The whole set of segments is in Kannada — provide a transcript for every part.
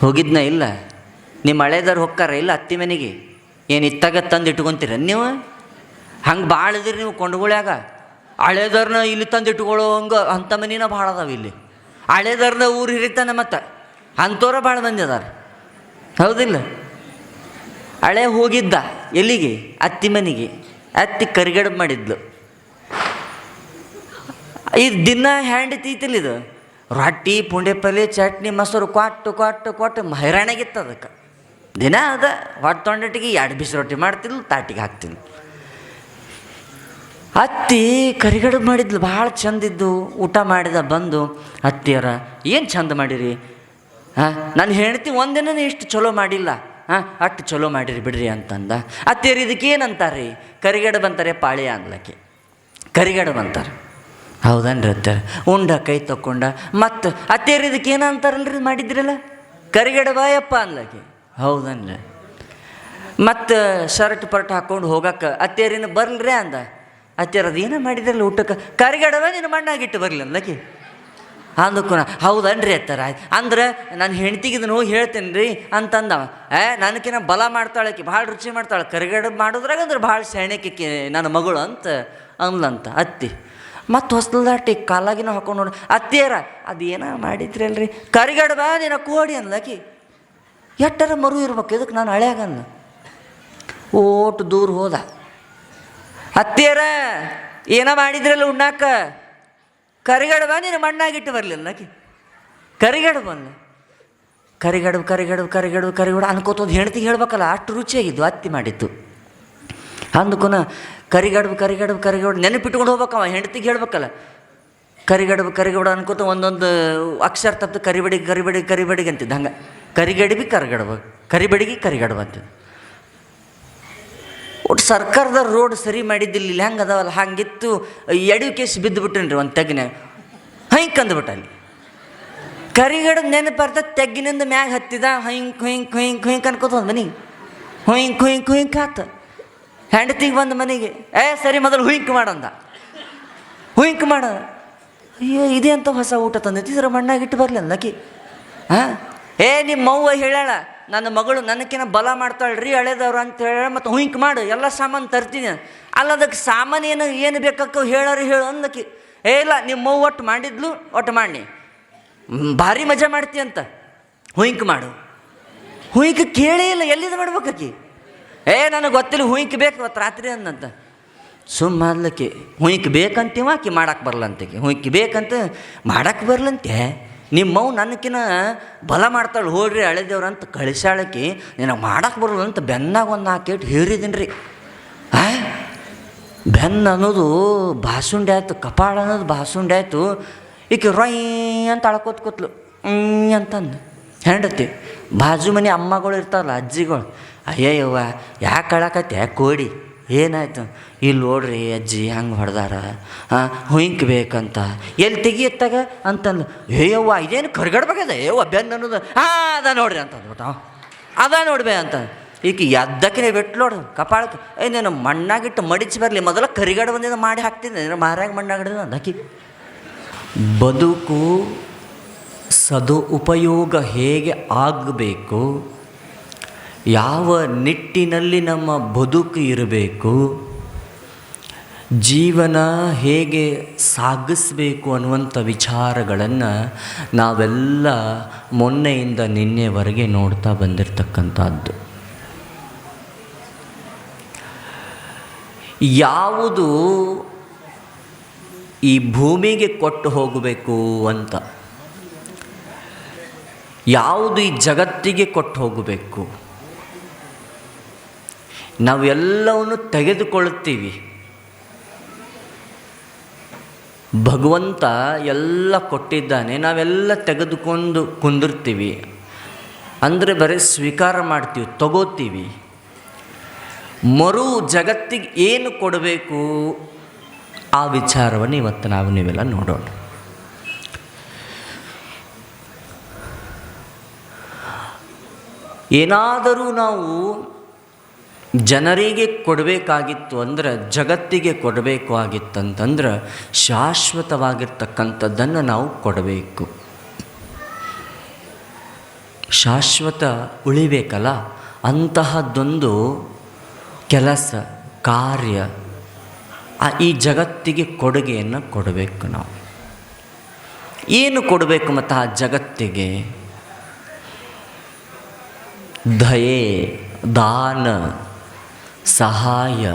ಹೋಗಿದ್ನ ಇಲ್ಲ? ನಿಮ್ಮ ಹಳೇದವ್ರು ಹೊಕ್ಕಾರ ಇಲ್ಲ ಅತ್ತಿ ಮನೆಗೆ? ಏನು ಇತ್ತಾಗ ತಂದು ಇಟ್ಕೊಂತೀರ ನೀವು? ಹಂಗೆ ಭಾಳ ಇದ್ರಿ ನೀವು ಕೊಂಡ್ಗೊಳ್ಯಾಗ. ಹಳೇದವ್ರನ್ನ ಇಲ್ಲಿ ತಂದು ಇಟ್ಕೊಳ್ಳೋ ಹಂಗೆ ಅಂಥ ಮನಿನ ಭಾಳ ಅದಾವೆ ಇಲ್ಲಿ. ಹಳೇದವ್ರನ್ನ ಊರು ಹಿರಿತಾನೆ ಮತ್ತೆ. ಅಂಥವ್ರ ಭಾಳ ಮಂದಿ ಅದಾರ. ಹೌದಿಲ್ಲ? ಹಳೆ ಹೋಗಿದ್ದ ಎಲ್ಲಿಗೆ? ಅತ್ತಿ ಮನೆಗೆ. ಅತ್ತಿ ಕರಿಗಡಬು ಮಾಡಿದ್ಲು. ಇದು ದಿನ ಹ್ಯಾಂಡ್ ತೀತಿಲ್ಲ ಇದು? ರೊಟ್ಟಿ, ಪುಂಡೆ ಪಲ್ಯ ಚಟ್ನಿ, ಮೊಸರು ಕೊಟ್ಟು ಕೊಟ್ಟು ಕೊಟ್ಟು ಹೈರಾಣಾಗಿತ್ತು ಅದಕ್ಕೆ. ದಿನ ಅದ, ಹೊಟ್ಟೆ ತೊಂಡಟ್ಟಿಗೆ ಎರಡು ಬಿಸಿ ರೊಟ್ಟಿ ಮಾಡ್ತಿದ್ಲು, ತಾಟಿಗೆ ಹಾಕ್ತಿದ್ಲು. ಅತ್ತಿ ಕರಿಗಡ ಮಾಡಿದ್ಲು, ಭಾಳ ಚಂದಿದ್ದು ಊಟ ಮಾಡಿದ ಬಂದು ಅತ್ತಿಯರ ಏನು ಚಂದ ಮಾಡಿರಿ? ಹಾಂ ನಾನು ಹೇಳ್ತಿ ಒಂದಿನ ಇಷ್ಟು ಚಲೋ ಮಾಡಿಲ್ಲ. ಹಾಂ ಅಷ್ಟು ಚಲೋ ಮಾಡಿರಿ ಬಿಡ್ರಿ ಅಂತಂದ. ಅತ್ತಿಯರು ಇದಕ್ಕೆ ಕರಿಗಡ ರೀ ಕರಿಗಡಬು ಅಂತಾರೆ ಪಾಳ್ಯ ಅನ್ಲಕ್ಕೆ ಕರಿಗಡ ಅಂತಾರೆ. ಹೌದನ್ರಿ ಅತ್ತಾರ? ಉಂಡ ಕೈ ತಕ್ಕೊಂಡ ಮತ್ತು ಅತ್ತೇರಿ ಇದಕ್ಕೆ ಏನಂತಾರಲ್ರಿ ಮಾಡಿದ್ರಲ್ಲ? ಕರಿಗಡಬಾಯಪ್ಪ ಅನ್ಲಕ್ಕೆ ಹೌದನ್ರಿ? ಮತ್ತು ಶರ್ಟ್ ಪರ್ಟ್ ಹಾಕ್ಕೊಂಡು ಹೋಗಕ್ಕೆ ಅತ್ತೇರಿನ ಬರ್ಲ್ರಿ ಅಂದ. ಅತ್ತೇರ ಅದೇನೋ ಮಾಡಿದ್ರಲ್ಲ ಊಟಕ್ಕೆ? ಕರಿಗಡವ ನೀನು ಮಣ್ಣಾಗಿಟ್ಟು ಬರಲಿ ಅನ್ಲಕ್ಕಿ ಅಂದಕ್ಕೂ ಹೌದನ್ರಿ ಅತ್ತಾರ? ಅಂದ್ರೆ ನಾನು ಹೆಂಡ್ತಿಗೆ ಇದನ್ನು ಹೋಗಿ ಹೇಳ್ತೇನೆ ರೀ ಅಂತಂದವ. ಏ, ನನಕಿನ ಬಲ ಮಾಡ್ತಾಳಕ್ಕೆ ಭಾಳ ರುಚಿ ಮಾಡ್ತಾಳೆ. ಕರಿಗಡ ಮಾಡೋದ್ರಾಗ ಅಂದ್ರೆ ಭಾಳ ಸೆಣೆಕಿ ನನ್ನ ಮಗಳು ಅಂತ ಅಂದ್ಲಂತ ಅತ್ತಿ. ಮತ್ತು ಹೊಸ್ದಾಟಿ ಕಾಲಾಗಿನ ಹಾಕೊಂಡು ನೋಡಿ. ಅತ್ತಿಯರ ಮಾಡಿದ್ರಿ ಮಾಡಿದ್ರಲ್ರಿ? ಕರಿಗಡಬ ನೀನು ಕೋಡಿ ಅನ್ಲಕ್ಕಿ ಎಟ್ಟರ ಮರು ಇರ್ಬೇಕು ಇದಕ್ಕೆ ನಾನು ಹಳೆಯಾಗಲ್ಲ ಓಟು ದೂರ ಹೋದ. ಅತ್ತೇರ ಏನ ಮಾಡಿದ್ರಲ್ಲ ಉಣ್ಣಾಕ? ಕರಿಗಡಬ ನೀನು ಮಣ್ಣಾಗಿಟ್ಟು ಬರಲಿಲ್ಲ ನಾಕಿ ಕರಿಗಡ ಅಲ್ಲ ಕರಿಗಡಬು ಕರಿಗಡಬು ಕರಿಗಡಬು ಕರಿಗಡು ಅನ್ಕೋತೋದು ಹೆಣ್ತಿಗೆ ಹೇಳ್ಬೇಕಲ್ಲ, ಅಷ್ಟು ರುಚಿಯಾಗಿದ್ದು ಅತ್ತಿ ಮಾಡಿದ್ದು. ಅಂದ್ಕೊನ ಕರಿಗಡಬು, ಕರಿಗಡ್ಬು ಕರಿಗಡ್ ನೆನಪಿಟ್ಕೊಂಡು ಹೋಗ್ಬೇಕವ, ಹೆಂಡತಿಗೆ ಹೇಳ್ಬೇಕಲ್ಲ. ಕರಿಗಡ್ಬು ಕರಿಗಡ ಅನ್ಕೋತ ಒಂದೊಂದು ಅಕ್ಷರ ತಪ್ಪು ಕರಿಬಡಿಗೆ ಕರಿಬಡಿ ಕರಿಬಡಿಗೆ ಅಂತಿದ್ದ. ಹಂಗೆ, ಕರಿಗಡಿಬಿ, ಕರಿಗಡಬ, ಕರಿಬಡಿಗೆ, ಕರಿಗಡಬ ಅಂತಿದ್ದು. ಒಟ್ಟು ಸರ್ಕಾರದ ರೋಡ್ ಸರಿ ಮಾಡಿದ್ದಿಲ್ಲ, ಇಲ್ಲಿ ಹೆಂಗೆ ಅದಾವಲ್ಲ, ಹಂಗಿತ್ತು, ಎಡವಿ ಕೇಸ್ ಬಿದ್ದು ಬಿಟ್ಟನ್ರಿ ಒಂದು ತೆಗ್ಗಿನಾಗ ಹಂಗೆ ಕಂದ್ಬಿಟ್ಟ ಅಲ್ಲಿ. ಕರಿಗಡ ನೆನಪು ಬರ್ತ ತೆಗ್ಗಿನಿಂದ ಮ್ಯಾಗ ಹತ್ತಿದ, ಹಿಂಗೆ ಹಿಂಗೆ ಹಿಂಗೆ ಹಿಂಗೆ ಅನ್ಕೋತ ಒಂದು ಮನಿ. ಹುಯಿಂಕ್ ಹುಯಿಂಕ್ ಹುಯಿಂಕ್ ಆತ. ಹೆಂಡತಿಗೆ ಬಂದ ಮನೆಗೆ, ಏ, ಸರಿ ಮೊದಲು ಹುಯಿಂಕ್ ಮಾಡಂದ ಹುಯಿಂಕ್ ಮಾಡ. ಅಯ್ಯೋ, ಇದೇ ಅಂತ ಹೊಸ ಊಟ ತಂದೈತಿ ಇದ್ರ ಮಣ್ಣಾಗಿಟ್ಟು ಬರಲಿಲ್ಲ ಅಲ್ಲಕಿ ಹಾಂ ಏ ನಿಮ್ಮ ಅವ್ವ ಹೇಳಾಳ ನನ್ನ ಮಗಳು ನನಕಿನ ಬಲ ಮಾಡ್ತಾಳೆ ರೀ ಹಳೇದವ್ರು ಅಂತ ಹೇಳ ಮತ್ತು ಹುಯಿಂಕ್ ಮಾಡು, ಎಲ್ಲ ಸಾಮಾನು ತರ್ತೀನಿ. ಅಲ್ಲ ಅದಕ್ಕೆ ಸಾಮಾನು ಏನು ಏನು ಬೇಕಕ್ಕ ಹೇಳಾರಿ ಹೇಳು ಅಂದಕಿ ಏ, ಇಲ್ಲ ನಿಮ್ಮ ಅವ್ವ ಒಟ್ಟು ಮಾಡಿದ್ಲು, ಒಟ್ಟು ಮಾಡಿ ಭಾರಿ ಮಜಾ ಮಾಡ್ತಿ ಅಂತ. ಹುಯಿಂಕ್ ಮಾಡು. ಹುಯಿಂಕ್ ಕೇಳೇ ಇಲ್ಲ, ಎಲ್ಲಿಂದ ಮಾಡ್ಬೇಕಿ ಏ, ನನಗೆ ಗೊತ್ತಿಲ್ಲ, ಹುಯಿಂಕ್ ಬೇಕು ಇವತ್ತು ರಾತ್ರಿ ಅಂದಂತ. ಸುಮ್ಮ ಮಾಡ್ಲಕ್ಕೆ ಹುಯಿಂಕ್ ಬೇಕಂತೀವ ಆಕಿ ಮಾಡಕ್ಕೆ ಬರಲಂತಕ್ಕೆ ಹುಯ್ಕ್ ಬೇಕಂತ ಮಾಡಕ್ಕೆ ಬರಲಂತೆ. ನಿಮ್ಮವು ನನ್ನಕಿನ ಬಲ ಮಾಡ್ತಾಳೆ ಹೋಡ್ರಿ ಹಳೆದೇವ್ರ ಅಂತ ಕಳಿಸಾಳಕಿ, ನಿನಗೆ ಮಾಡಕ್ಕೆ ಬರಲ್ಲ ಅಂತ ಬೆನ್ನಾಗ ಒಂದು ಹಾಕಿಟ್ಟು ಹೇರಿದ್ದೀನಿ ರೀ ಬೆನ್ನು ಅನ್ನೋದು ಬಾಸುಂಡೆ ಆಯಿತು, ಕಪಾಳ ಅನ್ನೋದು ಬಾಸುಂಡೆ ಆಯಿತು. ಈಕೆ ರೊಯ್ ಅಂತ ಅಳ್ಕೋತ್ ಕೂತ್ಲು. ಅಂತಂದು. ಹೆಂಡತಿ, ಬಾಜು ಮನೆ ಅಮ್ಮಗಳು ಇರ್ತಾವಲ್ಲ ಅಜ್ಜಿಗಳು. ಅಯ್ಯಯ್ಯವ್ವ, ಯಾಕೆ ಅಳಕತ್ತೆ? ಕೋಡಿ? ಏನಾಯ್ತು? ಇಲ್ಲಿ ನೋಡ್ರಿ, ಅಜ್ಜಿ ಹಂಗೆ ಹೊಡೆದಾರ. ಹಾಂ ಹುಯಿಂಕ್ ಬೇಕಂತ. ಎಲ್ಲಿ ತೆಗಿಯತ್ತಾಗ ಅಂತಂದು ಏಯವ್ವ ಇದೇನು ಕರ್ಗಡ್ಬೇಕದ ಏವ್ವ ಬೆನ್ನು ಅನ್ನೋದು. ಹಾಂ ಅದ ನೋಡ್ರಿ ಅಂತ ಅಂದ್ಬಿಟ್ಟ. ಅದ ನೋಡ್ಬೇ ಅಂತ. ಈಕೆ ಎದ್ದಕ್ಕೆ ಬಿಟ್ಟು ನೋಡು, ಕಪಾಳಕ್ಕೆ. ಏ, ನೀನು ಮಣ್ಣಾಗಿಟ್ಟು ಮಡಿಚಿ ಬರಲಿ, ಮೊದಲ ಕರಿಗಡ ಬಂದಿದ್ದು ಮಾಡಿ ಹಾಕ್ತೀನಿ, ನೀನು ಮಾರಾಗ ಮಣ್ಣಾಗಿಡ್ದು ಅಂದಾಕಿ ಬದುಕು ಸದು ಉಪಯೋಗ ಹೇಗೆ ಆಗಬೇಕು? ಯಾವ ನಿಟ್ಟಿನಲ್ಲಿ ನಮ್ಮ ಬದುಕು ಇರಬೇಕು? ಜೀವನ ಹೇಗೆ ಸಾಗಿಸಬೇಕು ಅನ್ನುವಂಥ ವಿಚಾರಗಳನ್ನು ನಾವೆಲ್ಲ ಮೊನ್ನೆಯಿಂದ ನಿನ್ನೆವರೆಗೆ ನೋಡ್ತಾ ಬಂದಿರತಕ್ಕಂಥದ್ದು. ಯಾವುದು ಈ ಭೂಮಿಗೆ ಕೊಟ್ಟು ಹೋಗಬೇಕು ಅಂತ? ಯಾವುದು ಈ ಜಗತ್ತಿಗೆ ಕೊಟ್ಟು ಹೋಗಬೇಕು ನಾವೆಲ್ಲವನ್ನು ತೆಗೆದುಕೊಳ್ಳುತ್ತೀವಿ. ಭಗವಂತ ಎಲ್ಲ ಕೊಟ್ಟಿದ್ದಾನೆ, ನಾವೆಲ್ಲ ತೆಗೆದುಕೊಂಡು ಕುಂದಿರ್ತೀವಿ. ಅಂದರೆ ಬರೀ ಸ್ವೀಕಾರ ಮಾಡ್ತೀವಿ, ತಗೋತೀವಿ. ಮರು ಜಗತ್ತಿಗೆ ಏನು ಕೊಡಬೇಕು? ಆ ವಿಚಾರವನ್ನು ಇವತ್ತು ನಾವು ನೀವೆಲ್ಲ ನೋಡೋಣ. ಏನಾದರೂ ನಾವು ಜನರಿಗೆ ಕೊಡಬೇಕಾಗಿತ್ತು ಅಂದರೆ ಜಗತ್ತಿಗೆ ಕೊಡಬೇಕು ಆಗಿತ್ತಂತಂದ್ರೆ ಶಾಶ್ವತವಾಗಿರ್ತಕ್ಕಂಥದ್ದನ್ನು ನಾವು ಕೊಡಬೇಕು. ಶಾಶ್ವತ ಉಳಿಬೇಕಲ್ಲ? ಅಂತಹದ್ದೊಂದು ಕೆಲಸ, ಕಾರ್ಯ ಈ ಜಗತ್ತಿಗೆ ಕೊಡುಗೆಯನ್ನು ಕೊಡಬೇಕು ನಾವು. ಏನು ಕೊಡಬೇಕು ಮತ್ತು ಆ ಜಗತ್ತಿಗೆ? ದಯೆ, ದಾನ, ಸಹಾಯ,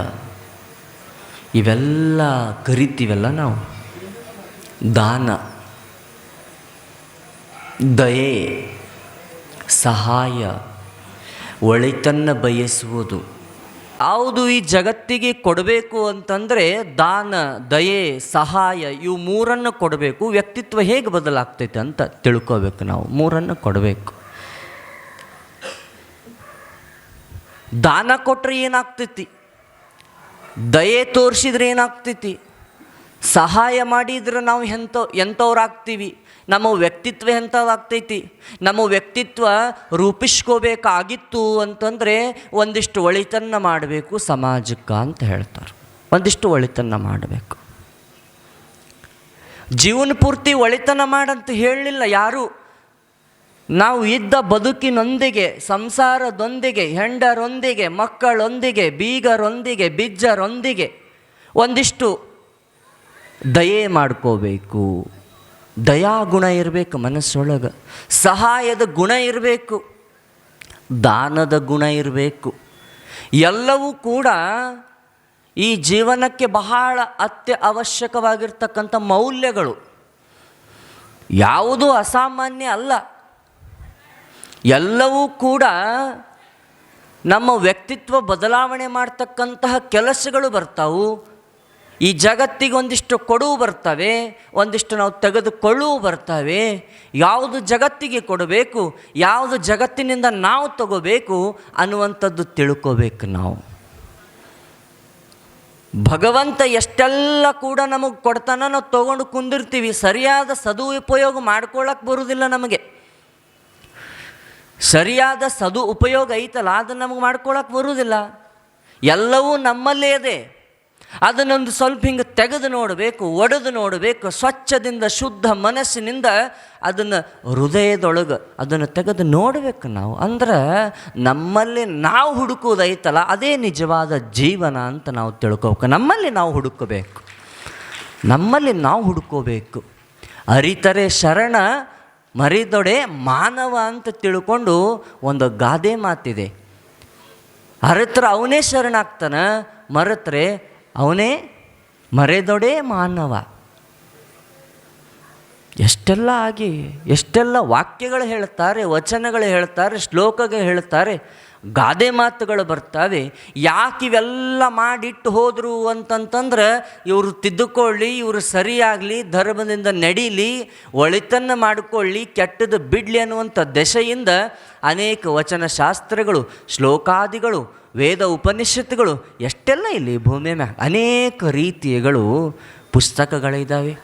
ಇವೆಲ್ಲ ಕರಿತೀವಲ್ಲ ನಾವು. ದಾನ, ದಯೆ, ಸಹಾಯ, ಒಳಿತನ್ನ ಬಯಸುವುದು. ಯಾವುದು ಈ ಜಗತ್ತಿಗೆ ಕೊಡಬೇಕು ಅಂತಂದರೆ ದಾನ, ದಯೆ, ಸಹಾಯ, ಇವು ಮೂರನ್ನು ಕೊಡಬೇಕು. ವ್ಯಕ್ತಿತ್ವ ಹೇಗೆ ಬದಲಾಗ್ತೈತೆ ಅಂತ ತಿಳ್ಕೋಬೇಕು ನಾವು. ಮೂರನ್ನು ಕೊಡಬೇಕು. ದಾನ ಕೊಟ್ಟರೆ ಏನಾಗ್ತೈತಿ? ದಯೆ ತೋರಿಸಿದ್ರೆ ಏನಾಗ್ತೈತಿ? ಸಹಾಯ ಮಾಡಿದ್ರೆ ನಾವು ಎಂಥ ಎಂಥವ್ರಾಗ್ತೀವಿ ನಮ್ಮ ವ್ಯಕ್ತಿತ್ವ ಎಂಥದ್ದಾಗ್ತೈತಿ ನಮ್ಮ ವ್ಯಕ್ತಿತ್ವ ರೂಪಿಸ್ಕೋಬೇಕಾಗಿತ್ತು ಅಂತಂದರೆ ಒಂದಿಷ್ಟು ಒಳಿತನ್ನು ಮಾಡಬೇಕು ಸಮಾಜಕ್ಕೆ ಅಂತ ಹೇಳ್ತಾರೆ. ಒಂದಿಷ್ಟು ಒಳಿತನ್ನು ಮಾಡಬೇಕು. ಜೀವನ ಪೂರ್ತಿ ಒಳಿತನ ಮಾಡಂತ ಹೇಳಲಿಲ್ಲ ಯಾರೂ? ನಾವು ಇದ್ದ ಬದುಕಿನೊಂದಿಗೆ, ಸಂಸಾರದೊಂದಿಗೆ, ಹೆಂಡರೊಂದಿಗೆ, ಮಕ್ಕಳೊಂದಿಗೆ, ಬೀಗರೊಂದಿಗೆ, ಬಿಜ್ಜರೊಂದಿಗೆ ಒಂದಿಷ್ಟು ದಯೆ ಮಾಡ್ಕೋಬೇಕು. ದಯಾಗುಣ ಇರಬೇಕು ಮನಸ್ಸೊಳಗೆ. ಸಹಾಯದ ಗುಣ ಇರಬೇಕು. ದಾನದ ಗುಣ ಇರಬೇಕು. ಎಲ್ಲವೂ ಕೂಡ ಈ ಜೀವನಕ್ಕೆ ಬಹಳ ಅತ್ಯ ಅವಶ್ಯಕವಾಗಿರ್ತಕ್ಕಂಥ ಮೌಲ್ಯಗಳು. ಯಾವುದೂ ಅಸಾಮಾನ್ಯ ಅಲ್ಲ. ಎಲ್ಲವೂ ಕೂಡ ನಮ್ಮ ವ್ಯಕ್ತಿತ್ವ ಬದಲಾವಣೆ ಮಾಡ್ತಕ್ಕಂತಹ ಕೆಲಸಗಳು ಬರ್ತಾವು. ಈ ಜಗತ್ತಿಗೆ ಒಂದಿಷ್ಟು ಕೊಡುವು ಬರ್ತವೆ, ಒಂದಿಷ್ಟು ನಾವು ತೆಗೆದುಕೊಳ್ಳುವು ಬರ್ತವೆ. ಯಾವುದು ಜಗತ್ತಿಗೆ ಕೊಡಬೇಕು, ಯಾವುದು ಜಗತ್ತಿನಿಂದ ನಾವು ತಗೋಬೇಕು ಅನ್ನುವಂಥದ್ದು ತಿಳ್ಕೋಬೇಕು ನಾವು. ಭಗವಂತ ಎಷ್ಟೆಲ್ಲ ಕೂಡ ನಮಗೆ ಕೊಡ್ತಾನ ನಾವು ತೊಗೊಂಡು ಕುಂದಿರ್ತೀವಿ. ಸರಿಯಾದ ಸದುಪಯೋಗ ಮಾಡ್ಕೊಳ್ಳೋಕೆ ಬರುವುದಿಲ್ಲ ನಮಗೆ. ಸರಿಯಾದ ಸದು ಉಪಯೋಗ ಐತಲ್ಲ, ಅದನ್ನು ನಮಗೆ ಮಾಡ್ಕೊಳಕ್ಕೆ ಬರುವುದಿಲ್ಲ ಎಲ್ಲವೂ ನಮ್ಮಲ್ಲೇ ಇದೆ. ಅದನ್ನೊಂದು ಸ್ವಲ್ಪ ಹಿಂಗೆ ತೆಗೆದು ನೋಡಬೇಕು, ಒಡೆದು ನೋಡಬೇಕು, ಸ್ವಚ್ಛದಿಂದ, ಶುದ್ಧ ಮನಸ್ಸಿನಿಂದ ಅದನ್ನು ಹೃದಯದೊಳಗೆ ಅದನ್ನು ತೆಗೆದು ನೋಡಬೇಕು ನಾವು. ಅಂದ್ರೆ ನಮ್ಮಲ್ಲಿ ನಾವು ಹುಡುಕೋದೈತಲ್ಲ ಅದೇ ನಿಜವಾದ ಜೀವನ ಅಂತ ನಾವು ತಿಳ್ಕೋಬೇಕು. ನಮ್ಮಲ್ಲಿ ನಾವು ಹುಡುಕಬೇಕು. ನಮ್ಮಲ್ಲಿ ನಾವು ಹುಡುಕೋಬೇಕು ಅರಿತರೆ ಶರಣ ಮರಿದೊಡೆ ಮಾನವ ಅಂತ ತಿಳ್ಕೊಂಡು ಒಂದು ಗಾದೆ ಮಾತಿದೆ. ಅರತ್ರ ಅವನೇ ಶರಣಾಗ್ತಾನ, ಮರೆತ್ರೆ ಅವನೇ ಮರೆದೊಡೆ ಮಾನವ. ಎಷ್ಟೆಲ್ಲ ಆಗಿ, ಎಷ್ಟೆಲ್ಲ ವಾಕ್ಯಗಳು ಹೇಳ್ತಾರೆ, ವಚನಗಳು ಹೇಳ್ತಾರೆ, ಶ್ಲೋಕಗಳು ಹೇಳ್ತಾರೆ ಗಾದೆ ಮಾತುಗಳು ಬರ್ತವೆ, ಯಾಕೆ ಇವೆಲ್ಲ ಮಾಡಿಟ್ಟು ಹೋದರು ಅಂತಂತಂದ್ರೆ, ಇವರು ತಿದ್ದುಕೊಳ್ಳಿ, ಇವರು ಸರಿಯಾಗಲಿ, ಧರ್ಮದಿಂದ ನಡೀಲಿ, ಒಳಿತನ್ನು ಮಾಡಿಕೊಳ್ಳಿ, ಕೆಟ್ಟದ್ದು ಬಿಡಲಿ ಅನ್ನುವಂಥ ದೆಸೆಯಿಂದ ಅನೇಕ ವಚನ ಶಾಸ್ತ್ರಗಳು ಶ್ಲೋಕಾದಿಗಳು, ವೇದ ಉಪನಿಷತ್ತುಗಳು, ಎಷ್ಟೆಲ್ಲ ಇಲ್ಲಿ ಭೂಮಿಯ ಮ್ಯಾಗ ಅನೇಕ ರೀತಿಗಳು ಪುಸ್ತಕಗಳಿದ್ದಾವೆ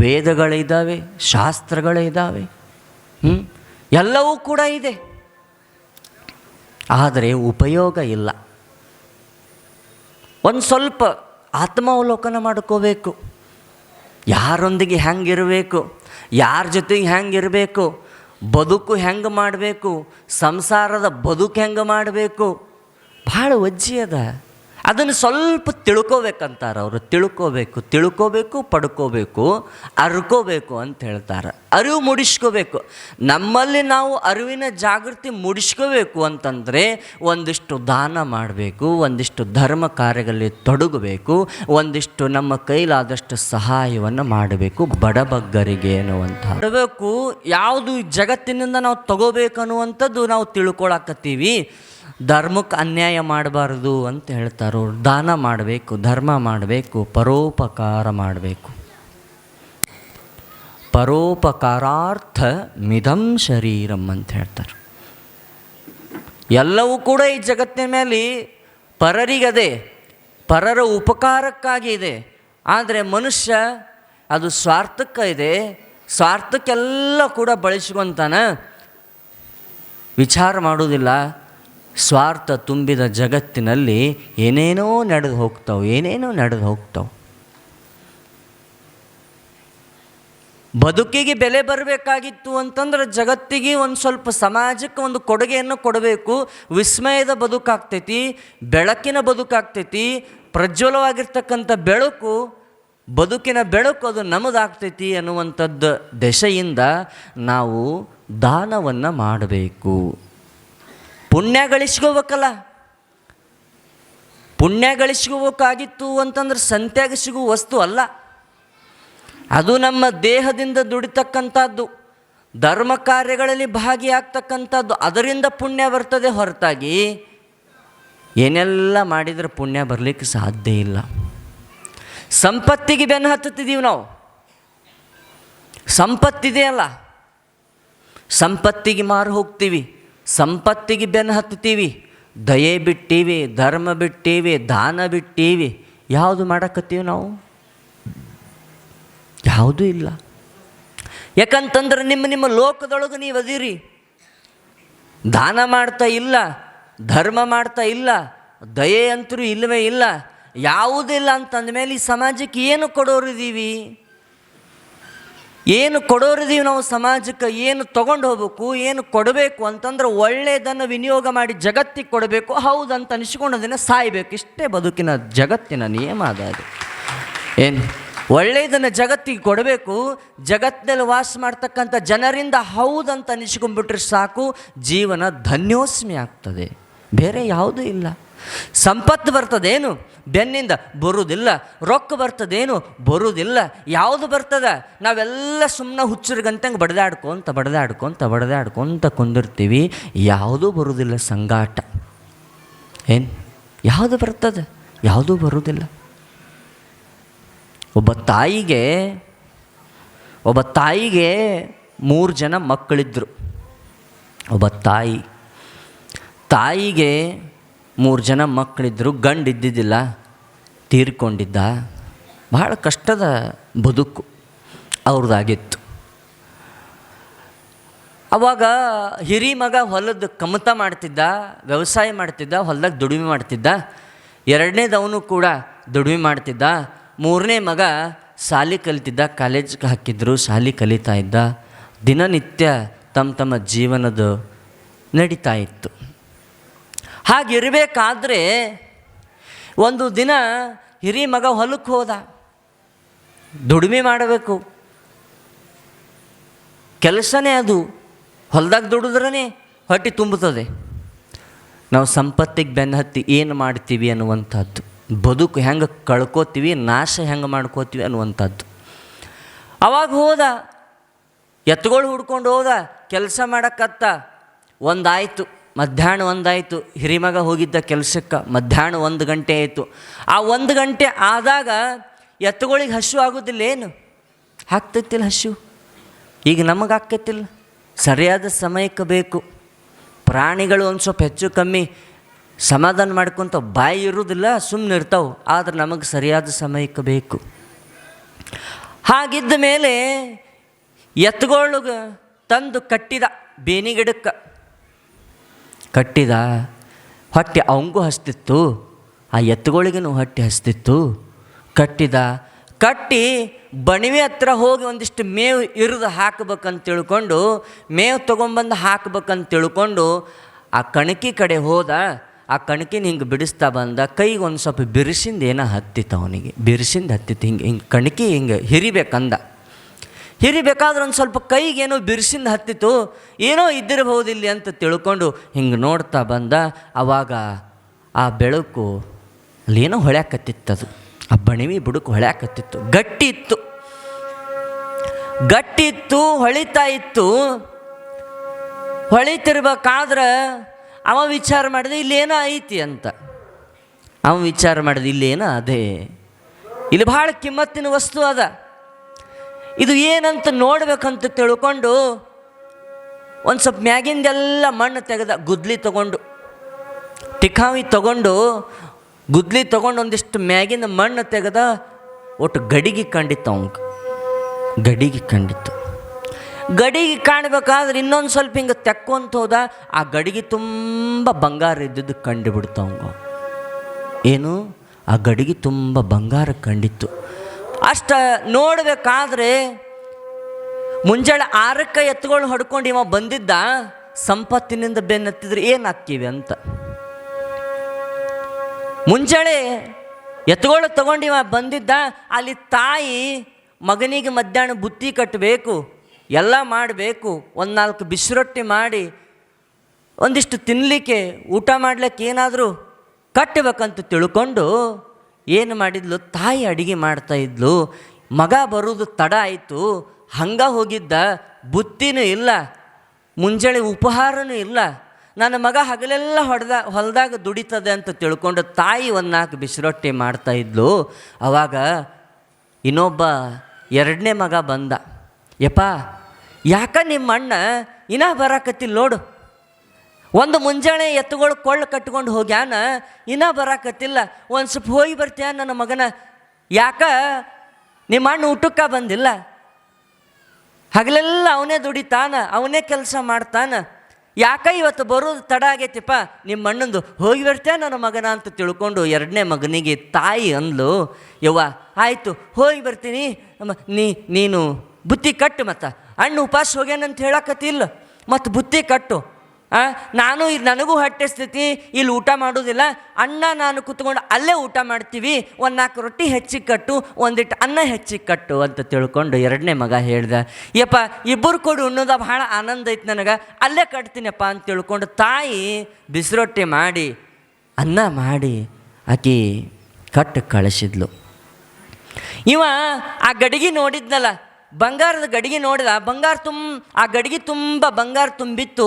ವೇದಗಳಿದ್ದಾವೆ ಶಾಸ್ತ್ರಗಳಿದ್ದಾವೆ ಹ್ಞೂ ಎಲ್ಲವೂ ಕೂಡ ಇದೆ. ಆದರೆ ಉಪಯೋಗ ಇಲ್ಲ. ಒಂದು ಸ್ವಲ್ಪ ಆತ್ಮಾವಲೋಕನ ಮಾಡ್ಕೋಬೇಕು. ಯಾರೊಂದಿಗೆ ಹೆಂಗಿರಬೇಕು, ಯಾರ ಜೊತೆಗೆ ಹೆಂಗಿರಬೇಕು, ಬದುಕು ಹೆಂಗೆ ಮಾಡಬೇಕು, ಸಂಸಾರದ ಬದುಕು ಹೆಂಗೆ ಮಾಡಬೇಕು, ಭಾಳ ಒಜ್ಜಿ ಅದ ಅದನ್ನು ಸ್ವಲ್ಪ ತಿಳ್ಕೋಬೇಕಂತಾರೆ ಅವರು. ತಿಳ್ಕೋಬೇಕು ತಿಳ್ಕೋಬೇಕು, ಪಡ್ಕೋಬೇಕು, ಅರ್ಕೋಬೇಕು ಅಂತ ಹೇಳ್ತಾರೆ. ಅರಿವು ಮೂಡಿಸ್ಕೋಬೇಕು. ನಮ್ಮಲ್ಲಿ ನಾವು ಅರಿವಿನ ಜಾಗೃತಿ ಮೂಡಿಸ್ಕೋಬೇಕು ಅಂತಂದರೆ ಒಂದಿಷ್ಟು ದಾನ ಮಾಡಬೇಕು, ಒಂದಿಷ್ಟು ಧರ್ಮ ಕಾರ್ಯಗಳಲ್ಲಿ ತೊಡಗಬೇಕು, ಒಂದಿಷ್ಟು ನಮ್ಮ ಕೈಲಾದಷ್ಟು ಸಹಾಯವನ್ನು ಮಾಡಬೇಕು, ಬಡಬಗ್ಗರಿಗೆ ಅನ್ನುವಂಥ ಮಾಡಬೇಕು ಯಾವುದು ಜಗತ್ತಿನಿಂದ ನಾವು ತಗೋಬೇಕು ಅನ್ನುವಂಥದ್ದು ನಾವು ತಿಳ್ಕೊಳಕತ್ತೀವಿ. ಧರ್ಮಕ್ಕೆ ಅನ್ಯಾಯ ಮಾಡಬಾರ್ದು ಅಂತ ಹೇಳ್ತಾರೆ, ದಾನ ಮಾಡಬೇಕು, ಧರ್ಮ ಮಾಡಬೇಕು, ಪರೋಪಕಾರ ಮಾಡಬೇಕು. ಪರೋಪಕಾರಾರ್ಥ ಮಿದಂ ಶರೀರಂ ಅಂತ ಹೇಳ್ತಾರೆ. ಎಲ್ಲವೂ ಕೂಡ ಈ ಜಗತ್ತಿನ ಮೇಲೆ ಪರರಿಗದೆ, ಪರರ ಉಪಕಾರಕ್ಕಾಗಿ ಇದೆ. ಆದರೆ ಮನುಷ್ಯ ಅದು ಸ್ವಾರ್ಥಕ್ಕೆ ಇದೆ, ಸ್ವಾರ್ಥಕ್ಕೆಲ್ಲ ಕೂಡ ಬಳಸ್ಕೊತಾನ, ವಿಚಾರ ಮಾಡೋದಿಲ್ಲ ಸ್ವಾರ್ಥ ತುಂಬಿದ ಜಗತ್ತಿನಲ್ಲಿ ಏನೇನೋ ನಡೆದು ಹೋಗ್ತಾವೆ, ಏನೇನೋ ನಡೆದು ಹೋಗ್ತಾವೆ. ಬದುಕಿಗೆ ಬೆಲೆ ಬರಬೇಕಾಗಿತ್ತು ಅಂತಂದ್ರೆ ಜಗತ್ತಿಗೆ ಒಂದು ಸ್ವಲ್ಪ ಸಮಾಜಕ್ಕೆ ಒಂದು ಕೊಡುಗೆಯನ್ನು ಕೊಡಬೇಕು. ವಿಸ್ಮಯದ ಬದುಕಾಗ್ತೈತಿ, ಬೆಳಕಿನ ಬದುಕಾಗ್ತೈತಿ, ಪ್ರಜ್ವಲವಾಗಿರ್ತಕ್ಕಂಥ ಬೆಳಕು, ಬದುಕಿನ ಬೆಳಕು ಅದು ನಮ್ಮದಾಗ್ತೈತಿ ಅನ್ನುವಂಥದ್ದು ದೆಸೆಯಿಂದ ನಾವು ದಾನವನ್ನು ಮಾಡಬೇಕು. ಪುಣ್ಯ ಗಳಿಸ್ಕೋಬೇಕಲ್ಲ. ಪುಣ್ಯ ಗಳಿಸ್ಕೋಬೇಕಾಗಿತ್ತು ಅಂತಂದ್ರೆ ಸಂತ್ಯಾಗ ಸಿಗುವ ವಸ್ತು ಅಲ್ಲ. ಅದು ನಮ್ಮ ದೇಹದಿಂದ ದುಡಿತಕ್ಕಂಥದ್ದು, ಧರ್ಮ ಕಾರ್ಯಗಳಲ್ಲಿ ಭಾಗಿಯಾಗ್ತಕ್ಕಂಥದ್ದು, ಅದರಿಂದ ಪುಣ್ಯ ಬರ್ತದೆ ಹೊರತಾಗಿ ಏನೆಲ್ಲ ಮಾಡಿದರೆ ಪುಣ್ಯ ಬರಲಿಕ್ಕೆ ಸಾಧ್ಯ ಇಲ್ಲ. ಸಂಪತ್ತಿಗೆ ಬೆನ್ನು ಹತ್ತುತ್ತಿದ್ದೀವಿ ನಾವು. ಸಂಪತ್ತಿದೆಯಲ್ಲ ಸಂಪತ್ತಿಗೆ ಮಾರು ಹೋಗ್ತೀವಿ. ಸಂಪತ್ತಿಗೆ ಬೆನ್ನು ಹತ್ತೀವಿ ದಯೆ ಬಿಟ್ಟೀವಿ, ಧರ್ಮ ಬಿಟ್ಟೀವಿ, ದಾನ ಬಿಟ್ಟೀವಿ, ಯಾವುದು ಮಾಡಕತ್ತೀವಿ ನಾವು? ಯಾವುದೂ ಇಲ್ಲ. ಯಾಕಂತಂದ್ರೆ ನಿಮ್ಮ ನಿಮ್ಮ ಲೋಕದೊಳಗೆ ನೀವು ಅದೀರಿ. ದಾನ ಮಾಡ್ತಾ ಇಲ್ಲ, ಧರ್ಮ ಮಾಡ್ತಾ ಇಲ್ಲ, ದಯೆ ಅಂತರೂ ಇಲ್ಲವೇ ಇಲ್ಲ. ಯಾವುದಿಲ್ಲ ಅಂತಂದಮೇಲೆ ಈ ಸಮಾಜಕ್ಕೆ ಏನು ಕೊಡೋರಿದ್ದೀವಿ? ಏನು ಕೊಡೋರಿದೀವಿ ನಾವು ಸಮಾಜಕ್ಕೆ, ಏನು ತೊಗೊಂಡು ಹೋಗ್ಬೇಕು, ಏನು ಕೊಡಬೇಕು ಅಂತಂದ್ರೆ ಒಳ್ಳೆಯದನ್ನು ವಿನಿಯೋಗ ಮಾಡಿ ಜಗತ್ತಿಗೆ ಕೊಡಬೇಕು. ಹೌದು ಅಂತ ಅನಿಸ್ಕೊಂಡದನ್ನು ಸಾಯ್ಬೇಕು. ಇಷ್ಟೇ ಬದುಕಿನ ಜಗತ್ತಿನ ನಿಯಮ ಅದ ಅದು. ಏನು? ಒಳ್ಳೆಯದನ್ನು ಜಗತ್ತಿಗೆ ಕೊಡಬೇಕು. ಜಗತ್ತಿನಲ್ಲಿ ವಾಸ ಮಾಡ್ತಕ್ಕಂಥ ಜನರಿಂದ ಹೌದಂತ ಅನಿಸ್ಕೊಂಡ್ಬಿಟ್ರೆ ಸಾಕು. ಜೀವನ ಧನ್ಯೋಸ್ಮಿ ಆಗ್ತದೆ. ಬೇರೆ ಯಾವುದೂ ಇಲ್ಲ. ಸಂಪತ್ತು ಬರ್ತದೇನು? ಬೆನ್ನಿಂದ ಬರುವುದಿಲ್ಲ. ರೊಕ್ಕ ಬರ್ತದೇನು? ಬರುವುದಿಲ್ಲ. ಯಾವುದು ಬರ್ತದ? ನಾವೆಲ್ಲ ಸುಮ್ಮನೆ ಹುಚ್ಚರಿಗಂತಂಗೆ ಬಡ್ದಾಡ್ಕೊಂತ ಬಡ್ದಾಡ್ಕೊಂತ ಬಡ್ದಾಡ್ಕೊಂತ ಕುಂದಿರ್ತೀವಿ. ಯಾವುದೂ ಬರುವುದಿಲ್ಲ ಸಂಗಾಟ. ಏನು? ಯಾವುದು ಬರ್ತದೆ? ಯಾವುದೂ ಬರುವುದಿಲ್ಲ. ಒಬ್ಬ ತಾಯಿಗೆ ಒಬ್ಬ ತಾಯಿಗೆ ಮೂರು ಜನ ಮಕ್ಕಳಿದ್ದರು ಒಬ್ಬ ತಾಯಿ. ತಾಯಿಗೆ ಮೂರು ಜನ ಮಕ್ಕಳಿದ್ದರು ಗಂಡು ಇದ್ದಿದ್ದಿಲ್ಲ ತೀರ್ಕೊಂಡಿದ್ದ. ಬಹಳ ಕಷ್ಟದ ಬದುಕು ಅವ್ರದ್ದಾಗಿತ್ತು ಅವಾಗ ಹಿರಿ ಮಗ ಹೊಲದ ಕಮತ ಮಾಡ್ತಿದ್ದ, ವ್ಯವಸಾಯ ಮಾಡ್ತಿದ್ದ, ಹೊಲದಾಗ ದುಡಿಮೆ ಮಾಡ್ತಿದ್ದ. ಎರಡನೇದವನು ಕೂಡ ದುಡಿಮೆ ಮಾಡ್ತಿದ್ದ. ಮೂರನೇ ಮಗ ಸಾಲಿ ಕಲಿತಿದ್ದ, ಕಾಲೇಜ್ಗೆ ಹಾಕಿದ್ರು, ಸಾಲಿ ಕಲಿತಾ ಇದ್ದ. ದಿನನಿತ್ಯ ತಮ್ಮ ತಮ್ಮ ಜೀವನದ ನಡೀತಾ ಇತ್ತು. ಹಾಗಿರಬೇಕಾದ್ರೆ ಒಂದು ದಿನ ಹಿರಿ ಮಗ ಹೊಲಕ್ಕೆ ಹೋದ. ದುಡಿಮೆ ಮಾಡಬೇಕು. ಕೆಲಸನೇ ಅದು. ಹೊಲ್ದಾಗ ದುಡಿದ್ರೇ ಹೊಟ್ಟೆ ತುಂಬುತ್ತದೆ. ನಾವು ಸಂಪತ್ತಿಗೆ ಬೆನ್ನು ಹತ್ತಿ ಏನು ಮಾಡ್ತೀವಿ ಅನ್ನುವಂಥದ್ದು. ಬದುಕು ಹೆಂಗೆ ಕಳ್ಕೋತೀವಿ, ನಾಶ ಹೆಂಗೆ ಮಾಡ್ಕೋತೀವಿ ಅನ್ನುವಂಥದ್ದು. ಅವಾಗ ಹೋದ. ಎತ್ತುಗಳು ಹುಡ್ಕೊಂಡು ಹೋದ. ಕೆಲಸ ಮಾಡೋಕ್ಕತ್ತ ಒಂದಾಯಿತು. ಮಧ್ಯಾಹ್ನ ಒಂದಾಯಿತು, ಹಿರಿಮಗ ಹೋಗಿದ್ದ ಕೆಲಸಕ್ಕೆ ಮಧ್ಯಾಹ್ನ ಒಂದು ಗಂಟೆ ಆಯಿತು. ಆ ಒಂದು ಗಂಟೆ ಆದಾಗ ಎತ್ತುಗಳಿಗೆ ಹಸು ಆಗೋದಿಲ್ಲ ಏನು? ಆಗ್ತೈತಿಲ್ಲ ಹಸು? ಈಗ ನಮಗೆ ಹಾಕ್ತಿಲ್ಲ ಸರಿಯಾದ ಸಮಯಕ್ಕೆ ಬೇಕು. ಪ್ರಾಣಿಗಳು ಒಂದು ಸ್ವಲ್ಪ ಹೆಚ್ಚು ಕಮ್ಮಿ ಸಮಾಧಾನ ಮಾಡ್ಕೊತ ಬಾಯಿ ಇರೋದಿಲ್ಲ ಸುಮ್ಮನೆ ಇರ್ತಾವೆ. ಆದ್ರೆ ನಮಗೆ ಸರಿಯಾದ ಸಮಯಕ್ಕೆ ಬೇಕು. ಹಾಗಿದ್ದ ಮೇಲೆ ಎತ್ತುಗಳಿಗೆ ತಂದು ಕಟ್ಟಿದ ಬೇನಿಗಿಡಕ್ಕೆ ಕಟ್ಟಿದ ಹೊಟ್ಟೆ ಅವಂಗೂ ಹಸ್ತಿತ್ತು, ಆ ಎತ್ತುಗಳಿಗೂ ಹೊಟ್ಟೆ ಹಸ್ತಿತ್ತು. ಕಟ್ಟಿದ, ಕಟ್ಟಿ ಬಣಿವೆ ಹತ್ರ ಹೋಗಿ ಒಂದಿಷ್ಟು ಮೇವು ಇರಿದು ಹಾಕ್ಬೇಕಂತ ತಿಳ್ಕೊಂಡು ಮೇವು ತೊಗೊಂಬಂದು ಹಾಕ್ಬೇಕಂತ ತಿಳ್ಕೊಂಡು ಆ ಕಣಕಿ ಕಡೆ ಹೋದ. ಆ ಕಣಕಿನ ಹಿಂಗೆ ಬಿಡಿಸ್ತಾ ಬಂದ. ಕೈಗೆ ಒಂದು ಸ್ವಲ್ಪ ಬಿರುಸಿಂದ ಏನೋ ಹತ್ತಿತ್ತು ಅವನಿಗೆ. ಬಿರುಸಿಂದ ಹತ್ತಿತ್ತು. ಹಿಂಗೆ ಹಿಂಗೆ ಕಣಕಿ ಹಿಂಗೆ ಹಿರಿಬೇಕಂದ. ಹಿರಿಬೇಕಾದ್ರೆ ಒಂದು ಸ್ವಲ್ಪ ಕೈಗೇನೋ ಬಿರ್ಸಿಂದ ಹತ್ತಿತ್ತು, ಏನೋ ಇದ್ದಿರಬಹುದು ಇಲ್ಲಿ ಅಂತ ತಿಳ್ಕೊಂಡು ಹಿಂಗೆ ನೋಡ್ತಾ ಬಂದ. ಆವಾಗ ಆ ಬೆಳಕು ಅಲ್ಲೇನೋ ಹೊಳ್ಯಾಕತ್ತಿತ್ತದು ಆ ಬಣಿವಿ ಬುಡುಕು ಹೊಳ್ಯಾಕತ್ತಿತ್ತು. ಗಟ್ಟಿ ಇತ್ತು. ಗಟ್ಟಿ ಇತ್ತು, ಹೊಳಿತಾ ಇತ್ತು. ಹೊಳಿತಿರ್ಬೇಕಾದ್ರೆ ಅವ ವಿಚಾರ ಮಾಡಿದೆ, ಇಲ್ಲೇನೋ ಐತಿ ಅಂತ. ಅವ ವಿಚಾರ ಮಾಡಿದೆ, ಇಲ್ಲೇನೋ ಅದೇ. ಇಲ್ಲಿ ಭಾಳ ಕಿಮ್ಮತ್ತಿನ ವಸ್ತು ಅದ. ಇದು ಏನಂತ ನೋಡ್ಬೇಕಂತ ತಿಳ್ಕೊಂಡು ಒಂದು ಸ್ವಲ್ಪ ಮ್ಯಾಗಿಂದೆಲ್ಲ ಮಣ್ಣು ತೆಗೆದ ಗುದ್ಲಿ ತಗೊಂಡು, ಟಿಕಾವಿ ತಗೊಂಡು, ಗುದ್ಲಿ ತಗೊಂಡು ಒಂದಿಷ್ಟು ಮ್ಯಾಗಿನ ಮಣ್ಣು ತೆಗೆದ ಒಟ್ಟು ಗಡಿಗೆ ಕಂಡಿತ್ತು ಅವಂಗೆ. ಗಡಿಗೆ ಕಂಡಿತ್ತು. ಗಡಿಗೆ ಕಾಣಬೇಕಾದ್ರೆ ಇನ್ನೊಂದು ಸ್ವಲ್ಪ ಹಿಂಗೆ ತೆಕ್ಕೊಂತ ಹೋದ, ಆ ಗಡಿಗೆ ತುಂಬ ಬಂಗಾರ ಇದ್ದಿದ್ದು ಕಂಡುಬಿಡ್ತು ಏನು? ಆ ಗಡಿಗೆ ತುಂಬ ಬಂಗಾರ ಕಂಡಿತ್ತು. ಅಷ್ಟ ನೋಡಬೇಕಾದ್ರೆ ಮುಂಜಾನೆ ಆರಕ್ಕೆ ಎತ್ತುಗಳು ಹೊಡ್ಕೊಂಡು ಇವ ಬಂದಿದ್ದ, ಸಂಪತ್ತಿನಿಂದ ಬೆನ್ನತ್ತಿದ್ರೆ ಏನು ಹಾಕ್ತೀವಿ ಅಂತ. ಮುಂಜಾನೆ ಎತ್ತುಗಳು ತಗೊಂಡು ಇವ ಬಂದಿದ್ದ, ಅಲ್ಲಿ ತಾಯಿ ಮಗನಿಗೆ ಮಧ್ಯಾಹ್ನ ಬುತ್ತಿ ಕಟ್ಟಬೇಕು ಎಲ್ಲ ಮಾಡಬೇಕು, ಒಂದು ನಾಲ್ಕು ಬಿಸಿರೊಟ್ಟಿ ಮಾಡಿ, ಒಂದಿಷ್ಟು ತಿನ್ನಲಿಕ್ಕೆ ಊಟ ಮಾಡ್ಲಿಕ್ಕೆ ಏನಾದರೂ ಕಟ್ಟಬೇಕಂತ ತಿಳ್ಕೊಂಡು ಏನು ಮಾಡಿದ್ಲು? ತಾಯಿ ಅಡುಗೆ ಮಾಡ್ತಾ ಇದ್ಲು. ಮಗ ಬರೋದು ತಡ ಆಯಿತು. ಹಂಗ ಹೋಗಿದ್ದ. ಬುತ್ತಿನೂ ಇಲ್ಲ. ಮುಂಜಾನೆ ಉಪಹಾರನೂ ಇಲ್ಲ. ನನ್ನ ಮಗ ಹಗಲೆಲ್ಲ ಹೊಡೆದ, ಹೊಲದಾಗ ದುಡಿತದೆ ಅಂತ ತಿಳ್ಕೊಂಡು ತಾಯಿ ಒಂದು ನಾಲ್ಕು ಬಿಸಿರೊಟ್ಟಿ ಮಾಡ್ತಾ ಇದ್ಲು. ಅವಾಗ ಇನ್ನೊಬ್ಬ ಎರಡನೇ ಮಗ ಬಂದ. ಯಪ್ಪ, ಯಾಕ ನಿಮ್ಮ ಅಣ್ಣ ಇನ್ನ ಬರಾಕತ್ತಿಲ್ಲ ನೋಡು. ಒಂದು ಮುಂಜಾನೆ ಎತ್ತುಗಳು ಕೊಳ್ಳು ಕಟ್ಕೊಂಡು ಹೋಗ್ಯಾನ, ಇನ್ನೂ ಬರಾಕತ್ತಿಲ್ಲ. ಒಂದು ಸ್ವಲ್ಪ ಹೋಗಿ ಬರ್ತೀಯ ನನ್ನ ಮಗನ. ಯಾಕ? ನಿಮ್ಮ ಅಣ್ಣ ಊಟಕ್ಕೆ ಬಂದಿಲ್ಲ. ಹಗಲೆಲ್ಲ ಅವನೇ ದುಡಿತಾನ, ಅವನೇ ಕೆಲಸ ಮಾಡ್ತಾನ. ಯಾಕ ಇವತ್ತು ಬರೋದು ತಡ ಆಗೈತಿಪ್ಪ? ನಿಮ್ಮ ಅಣ್ಣಂದು, ಹೋಗಿ ಬರ್ತೀಯ ನನ್ನ ಮಗನ ಅಂತ ತಿಳ್ಕೊಂಡು ಎರಡನೇ ಮಗನಿಗೆ ತಾಯಿ ಅಂದ್ಲು. ಯವ್ವ, ಆಯಿತು, ಹೋಗಿ ಬರ್ತೀನಿ. ನೀ, ನೀನು ಬುತ್ತಿ ಕಟ್ಟು ಮತ್ತ. ಅಣ್ಣ ಉಪಾಸ ಹೋಗ್ಯಾನಂತ ಹೇಳಕತ್ತಿಲ್ಲ. ಮತ್ತು ಬುತ್ತಿ ಕಟ್ಟು. ನಾನು ನನಗೂ ಹೊಟ್ಟೆ ಸ್ಥಿತಿ, ಇಲ್ಲಿ ಊಟ ಮಾಡೋದಿಲ್ಲ ಅಣ್ಣ ನಾನು ಕುತ್ಕೊಂಡು ಅಲ್ಲೇ ಊಟ ಮಾಡ್ತೀವಿ. ಒಂದು ನಾಲ್ಕು ರೊಟ್ಟಿ ಹೆಚ್ಚಿಗೆ ಕಟ್ಟು ಒಂದಿಟ್ಟು ಅನ್ನ ಹೆಚ್ಚಿಗೆ ಕಟ್ಟು ಅಂತ ತಿಳ್ಕೊಂಡು ಎರಡನೇ ಮಗ ಹೇಳ್ದ, ಯಪ್ಪ, ಇಬ್ಬರು ಕೊಡು ಉಣ್ಣೋದ ಭಾಳ ಆನಂದ ಐತೆ ನನಗೆ. ಅಲ್ಲೇ ಕಟ್ತೀನಪ್ಪ ಅಂತ ತಿಳ್ಕೊಂಡು ತಾಯಿ ಬಿಸಿರೊಟ್ಟಿ ಮಾಡಿ, ಅನ್ನ ಮಾಡಿ ಆಕಿ ಕಟ್ಟು ಕಳಿಸಿದ್ಲು. ಇವ ಆ ಗಡಿಗೆ ನೋಡಿದ್ನಲ್ಲ, ಬಂಗಾರದ ಗಡಿಗೆ ನೋಡಿದ, ಬಂಗಾರ ತುಂಬ ಆ ಗಡಿಗೆ ತುಂಬ ಬಂಗಾರ ತುಂಬಿತ್ತು.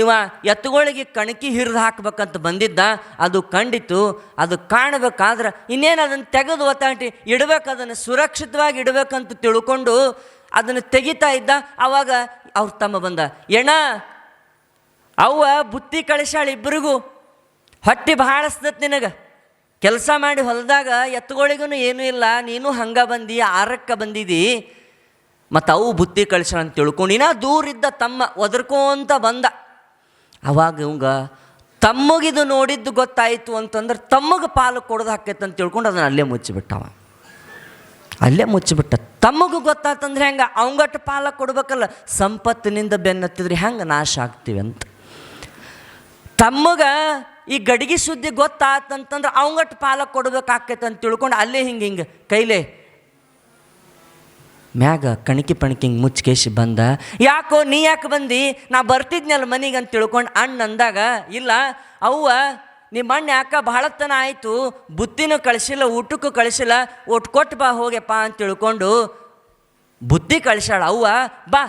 ಇವ ಎತ್ತುಗಳಿಗೆ ಕಣಕಿ ಹಿರಿದು ಹಾಕ್ಬೇಕಂತ ಬಂದಿದ್ದ, ಅದು ಕಂಡಿತು, ಅದು ಕಾಣಬೇಕಾದ್ರೆ ಇನ್ನೇನು ಅದನ್ನು ತೆಗೆದು ಒತ್ತಾಟಿ ಇಡಬೇಕು, ಅದನ್ನು ಸುರಕ್ಷಿತವಾಗಿ ಇಡಬೇಕಂತ ತಿಳ್ಕೊಂಡು ಅದನ್ನು ತೆಗಿತಾ ಇದ್ದ. ಆವಾಗ ಅವ್ರ ತಮ್ಮ ಬಂದ ಎಣ ಅವ್ವ ಬುತ್ತಿ ಕಳಿಸಾಳ ಇಬ್ಬರಿಗೂ ಹೊಟ್ಟೆ ಭಾಳ ಹಸ್ದತ್ ನಿನಗೆ. ಕೆಲಸ ಮಾಡಿ ಹೊಲದಾಗ ಎತ್ತುಗಳಿಗೂ ಏನೂ ಇಲ್ಲ, ನೀನು ಹಂಗ ಬಂದಿ, ಆರಕ್ಕೆ ಬಂದಿದಿ. ಮತ್ತು ಅವು ಬುತ್ತಿ ಕಳಿಸೋಣ ಅಂತ ತಿಳ್ಕೊಂಡು, ಇನ್ನ ದೂರಿದ್ದ ತಮ್ಮ ಒದರ್ಕೋಂತ ಬಂದ. ಅವಾಗ ಇವಂಗ ತಮ್ಮಗಿದು ನೋಡಿದ್ದು ಗೊತ್ತಾಯಿತು ಅಂತಂದ್ರೆ ತಮಗೆ ಪಾಲು ಕೊಡೋದು ಹಾಕೈತೆ ಅಂತ ತಿಳ್ಕೊಂಡು ಅದನ್ನು ಅಲ್ಲೇ ಮುಚ್ಚಿಬಿಟ್ಟವ. ಅಲ್ಲೇ ಮುಚ್ಚಿಬಿಟ್ಟ. ತಮಗೂ ಗೊತ್ತಾತಂದ್ರೆ ಹೆಂಗೆ? ಅವಂಗಟ್ಟು ಪಾಲ ಕೊಡ್ಬೇಕಲ್ಲ. ಸಂಪತ್ತಿನಿಂದ ಬೆನ್ನತ್ತಿದ್ರೆ ಹೆಂಗೆ ನಾಶ ಆಗ್ತೀವಿ ಅಂತ. ತಮ್ಮಗೆ ಈ ಗಡಿಗೆ ಸುದ್ದಿ ಗೊತ್ತಾತಂತಂದ್ರೆ ಅವಂಗಟ್ಟು ಪಾಲ ಕೊಡ್ಬೇಕಾಕೈತೆ ಅಂತ ತಿಳ್ಕೊಂಡು ಅಲ್ಲೇ ಹಿಂಗೆ ಹಿಂಗೆ ಕೈಲೇ ಮ್ಯಾಗ ಕಣಕಿ ಪಣಕಿ ಮುಚ್ಕೇಶಿ ಬಂದ, ಯಾಕೋ ನೀ ಯಾಕೆ ಬಂದು? ನಾ ಬರ್ತಿದ್ನಲ್ಲ ಮನೆಗೆ ಅಂತ ತಿಳ್ಕೊಂಡು ಅಣ್ಣ ಅಂದಾಗ, ಇಲ್ಲ, ಅವ್ವ ನಿಮ್ಮ ಅಣ್ಣ ಯಾಕ ಬಹಳತನ ಆಯಿತು? ಬುತ್ತಿನೂ ಕಳಿಸಿಲ್ಲ, ಊಟಕ್ಕೂ ಕಳಿಸಿಲ್ಲ, ಒಟ್ಟು ಕೊಟ್ಟು ಬಾ ಹೋಗ್ಯಪ್ಪ ಅಂತ ತಿಳ್ಕೊಂಡು ಬುತ್ತಿ ಕಳಿಸಾಳ ಅವ್ವ. ಬಾ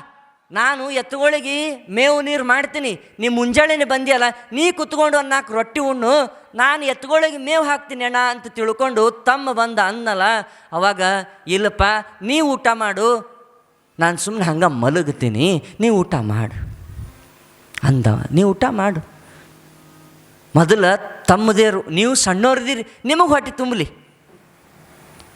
ನಾನು ಎತ್ತುಗಳಿಗೆ ಮೇವು ನೀರು ಮಾಡ್ತೀನಿ. ನೀ ಮುಂಜಾಳೆನೇ ಬಂದಿಯಲ್ಲ, ನೀ ಕುತ್ಕೊಂಡು ಒಂದು ನಾಲ್ಕು ರೊಟ್ಟಿ ಉಣ್ಣು. ನಾನು ಎತ್ತುಗಳಿಗೆ ಮೇವು ಹಾಕ್ತೀನಿ ಅಣ್ಣ ಅಂತ ತಿಳ್ಕೊಂಡು ತಮ್ಮ ಬಂದ ಅನ್ನಲ್ಲ. ಅವಾಗ, ಇಲ್ಲಪ್ಪ, ನೀ ಊಟ ಮಾಡು. ನಾನು ಸುಮ್ಮನೆ ಹಂಗೆ ಮಲಗ್ತೀನಿ ನೀ ಊಟ ಮಾಡು ಅಂದವ. ನೀ ಊಟ ಮಾಡು. ಮೊದಲ ತಮ್ಮದೇರು ನೀವು ಸಣ್ಣವ್ರದಿರಿ ನಿಮಗೆ ಹೊಟ್ಟೆ ತುಂಬಲಿ.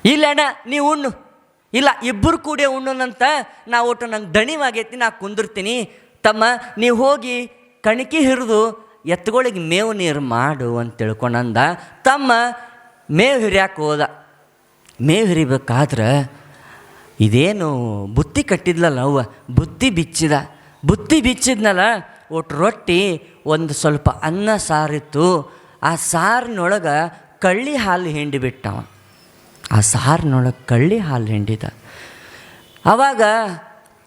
ಇಲ್ಲ ಅಣ್ಣ ನೀವು ಉಣ್ಣು. ಇಲ್ಲ, ಇಬ್ಬರು ಕೂಡಿ ಉಣ್ಣನಂತ ನಾ ಒಟ್ಟು ನಂಗೆ ದಣಿವಾಗೈತಿ, ನಾ ಕುಂದಿರ್ತೀನಿ. ತಮ್ಮ, ನೀವು ಹೋಗಿ ಕಣಕಿ ಹಿರಿದು ಎತ್ತುಗಳಿಗೆ ಮೇವು ನೀರು ಮಾಡು ಅಂತ ತಿಳ್ಕೊಂಡಂದ, ತಮ್ಮ ಮೇವು ಹಿರಿಯಾಕೆ ಹೋದ. ಮೇವು ಹಿರಿಬೇಕಾದ್ರೆ ಇದೇನು ಬುತ್ತಿ ಕಟ್ಟಿದ್ಲಲ್ಲ ಅವ್ವ, ಬುತ್ತಿ ಬಿಚ್ಚಿದ. ಬುತ್ತಿ ಬಿಚ್ಚಿದ್ನಲ್ಲ ಒಟ್ಟು ರೊಟ್ಟಿ ಒಂದು ಸ್ವಲ್ಪ ಅನ್ನ ಸಾರಿತ್ತು. ಆ ಸಾರಿನೊಳಗೆ ಕಳ್ಳಿ ಹಾಲು ಹಿಂಡಿ ಬಿಟ್ಟವ. ಆ ಸಾರಿನೊಳಗೆ ಕಳ್ಳಿ ಹಾಲು ಹಿಂಡಿದ. ಆವಾಗ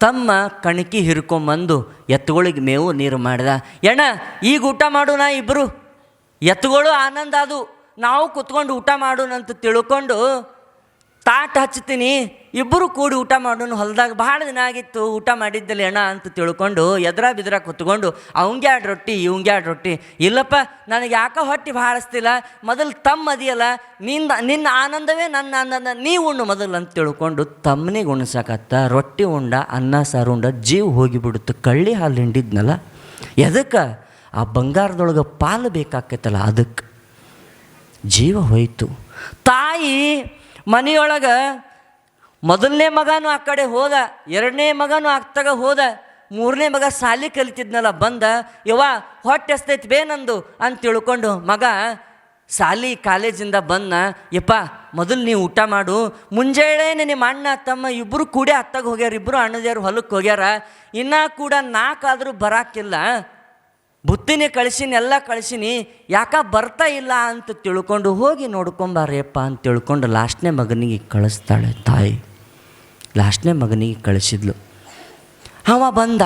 ತಮ್ಮ ಕಣಕಿ ಹಿರ್ಕೊಂಬಂದು ಎತ್ತುಗಳಿಗೆ ಮೇವು ನೀರು ಮಾಡಿದ. ಎಣ್ಣ, ಈಗ ಊಟ ಮಾಡು ನಾ ಇಬ್ಬರು ಎತ್ತುಗಳು ಆನಂದ ಅದು ನಾವು ಕುತ್ಕೊಂಡು ಊಟ ಮಾಡೋಣ ಅಂತ ತಿಳ್ಕೊಂಡು ತಾಟ್ ಹಚ್ತೀನಿ. ಇಬ್ಬರು ಕೂಡಿ ಊಟ ಮಾಡೋನು ಹೊಲದಾಗ ಭಾಳ ದಿನ ಆಗಿತ್ತು, ಊಟ ಮಾಡಿದ್ದಲ್ಲಿ ಅಣ್ಣ ಅಂತ ತಿಳ್ಕೊಂಡು ಎದ್ರ ಬಿದ್ರ ಕುತ್ಕೊಂಡು, ಅವಂಗೆ ಎರಡು ರೊಟ್ಟಿ, ಇವಂಗೆ ಎರಡು ರೊಟ್ಟಿ? ಇಲ್ಲಪ್ಪ, ನನಗೆ ಯಾಕೆ ಹೊಟ್ಟೆ ಭಾಳಿಸ್ತಿಲ್ಲ, ಮೊದಲು ತಮ್ಮ ಅದಿಯಲ್ಲ ನಿನ್ನ ನಿನ್ನ ಆನಂದವೇ ನನ್ನ ಆನಂದ ನೀ ಉಣ್ಣು ಮೊದಲು ಅಂತ ತಿಳ್ಕೊಂಡು ತಮ್ಮನಿಗೆ ಉಣ್ಸಕತ್ತ, ರೊಟ್ಟಿ ಉಂಡ, ಅನ್ನ ಸಾರು ಉಂಡ, ಜೀವ ಹೋಗಿಬಿಡುತ್ತೆ, ಕಳ್ಳಿ ಹಾಲು ಹಿಂಡಿದ್ನಲ್ಲ, ಎದಕ್ಕೆ? ಆ ಬಂಗಾರದೊಳಗೆ ಪಾಲು ಬೇಕಾಕೈತಲ್ಲ ಅದಕ್ಕೆ ಜೀವ ಹೋಯಿತು. ತಾಯಿ ಮನೆಯೊಳಗೆ ಮೊದಲನೇ ಮಗನೂ ಆ ಕಡೆ ಹೋದ, ಎರಡನೇ ಮಗನೂ ಆಗ್ತಾಗ ಹೋದ, ಮೂರನೇ ಮಗ ಸಾಲಿ ಕಲಿತಿದ್ನಲ್ಲ, ಬಂದ, ಯವ್ವ, ಹೊಟ್ಟೆ ಎಸ್ತೈತಿ ಬೇ ನಂದು ಅಂತ ತಿಳ್ಕೊಂಡು ಮಗ ಸಾಲಿ ಕಾಲೇಜಿಂದ ಬಂದ, ಯಪ್ಪ, ಮೊದಲು ನೀವು ಊಟ ಮಾಡು ಮುಂಜಾನೆ ನಿಮ್ಮ ಅಣ್ಣ, ತಮ್ಮ ಇಬ್ಬರು ಕೂಡಿ ಅತ್ತಾಗ ಹೋಗ್ಯಾರ ಇಬ್ಬರು ಅಣ್ಣದೇವ್ರು ಹೊಲಕ್ಕೆ ಹೋಗ್ಯಾರ, ಇನ್ನೂ ಕೂಡ ನಾಲ್ಕಾದರೂ ಬರಾಕಿಲ್ಲ, ಬುತ್ತಿನೇ ಕಳಿಸಿನಿ, ಎಲ್ಲ ಕಳಿಸಿನಿ, ಯಾಕ ಬರ್ತಾ ಇಲ್ಲ ಅಂತ ತಿಳ್ಕೊಂಡು ಹೋಗಿ ನೋಡ್ಕೊಂಬಾರಿಯಪ್ಪ ಅಂತ ತಿಳ್ಕೊಂಡು ಲಾಸ್ಟ್ನೇ ಮಗನಿಗೆ ಕಳಿಸ್ತಾಳೆ ತಾಯಿ. ಲಾಸ್ಟ್ನೇ ಮಗನಿಗೆ ಕಳಿಸಿದ್ಲು. ಅವ ಬಂದ.